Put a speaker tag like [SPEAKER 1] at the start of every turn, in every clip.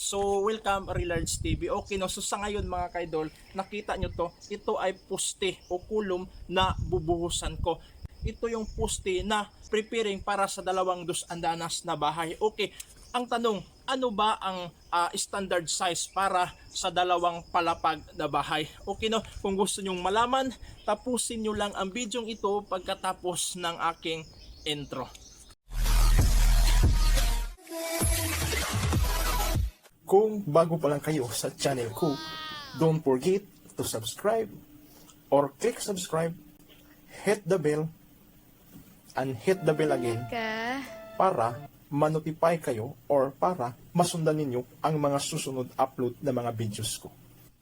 [SPEAKER 1] So, welcome Relarge TV. Okay, no? So, sa ngayon mga kaidol, nakita nyo to, ito ay puste o kulom na bubuhusan ko. Ito yung puste na preparing para sa dalawang dos andanas na bahay. Okay, ang tanong, ano ba ang ah, standard size para sa dalawang palapag na bahay? Okay, no? Kung gusto nyong malaman, tapusin nyo lang ang video ito pagkatapos ng aking intro.
[SPEAKER 2] Kung bago pa lang kayo sa channel ko, don't forget to subscribe or click subscribe, hit the bell, and hit the bell again para manotify kayo or para masundan ninyo ang mga susunod upload na mga videos ko.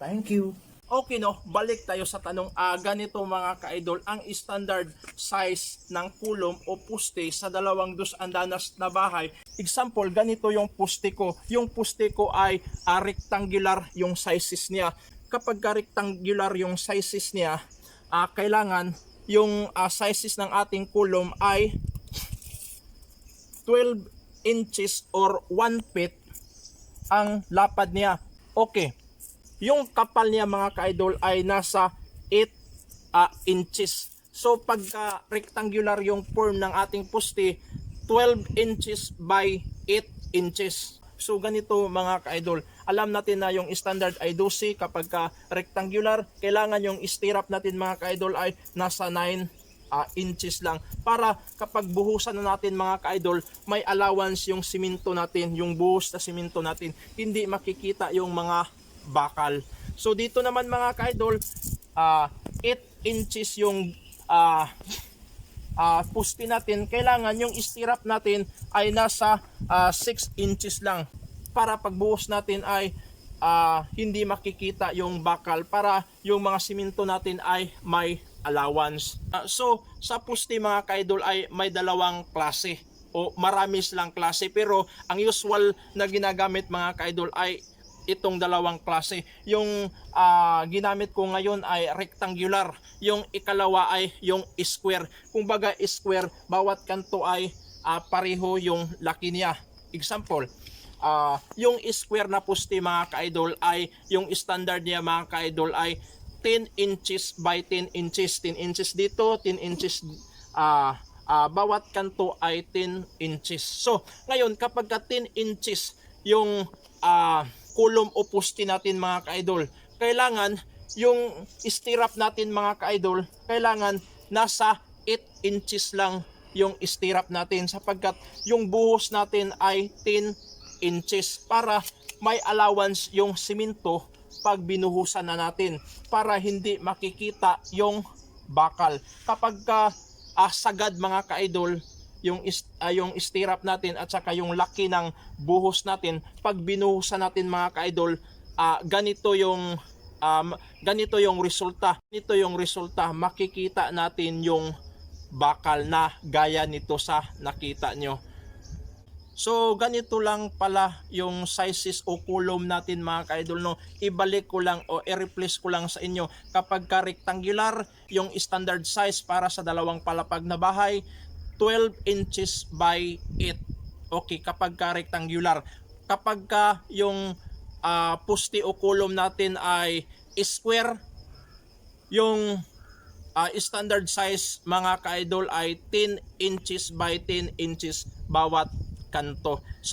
[SPEAKER 2] Thank you!
[SPEAKER 1] Okay no, balik tayo sa tanong. Ah, ganito mga ka-idol, ang standard size ng kulom o puste sa dalawang dos andanas na bahay. Example, ganito yung puste ko. Yung puste ko ay ah, rectangular yung sizes niya. Kapag ka rectangular yung sizes niya, ah, kailangan yung ah, sizes ng ating kulom ay 12 inches or 1 feet ang lapad niya. Okay. Yung kapal niya mga ka-idol ay nasa 8 ah, inches. So pagka rectangular yung form ng ating poste, 12 inches by 8 inches. So ganito mga ka-idol. Alam natin na yung standard ay 12 kapag ka rectangular. Kailangan yung stirrup natin mga ka-idol ay nasa 9 ah, inches lang para kapag buhusan na natin mga ka-idol may allowance yung siminto natin yung buhos na siminto natin hindi makikita yung mga bakal. So dito naman mga ka-idol ah, 8 inches yung ah, ah, puste natin. Kailangan yung stirrup natin ay nasa ah, 6 inches lang. Para pagbuhos natin ay ah, hindi makikita yung bakal. Para yung mga siminto natin ay may allowance. Ah, so, sa puste mga kaidol ay may dalawang klase. O marami silang klase. Pero ang usual na ginagamit mga kaidol ay itong dalawang klase. Yung ah, ginamit ko ngayon ay rectangular. Yung ikalawa ay yung square. Kung baga square, bawat kanto ay ah, pareho yung laki niya. Example, ah, yung square na poste mga ka-idol ay yung standard niya mga ka-idol ay 10 inches by 10 inches. 10 inches dito, 10 inches ah ah, bawat kanto ay 10 inches. So, ngayon kapag ka 10 inches yung ah, kulom o poste natin mga ka-idol, kailangan yung stirrup natin mga ka-idol, kailangan nasa 8 inches lang yung stirrup natin sapagkat yung buhos natin ay 10 inches para may allowance yung siminto pag binuhusan na natin para hindi makikita yung bakal. Kapag ka ah, sagad mga ka-idol, yung ah, yung stirrup natin at saka yung laki ng buhos natin, pag binuhusan natin mga ka-idol, ah, ganito yung um, ganito yung resulta. Ganito yung resulta, makikita natin yung bakal na gaya nito sa nakita nyo. So ganito lang pala yung sizes o kulom natin mga ka-idol no. Ibalik ko lang o i-replace ko lang sa inyo kapag ka rectangular yung standard size para sa dalawang palapag na bahay 12 inches by 8. Okay, kapag ka rectangular. Kapag ka yung ah, poste o kulom natin ay square yung ah, standard size mga ka-idol ay 10 inches by 10 inches bawat kanto. So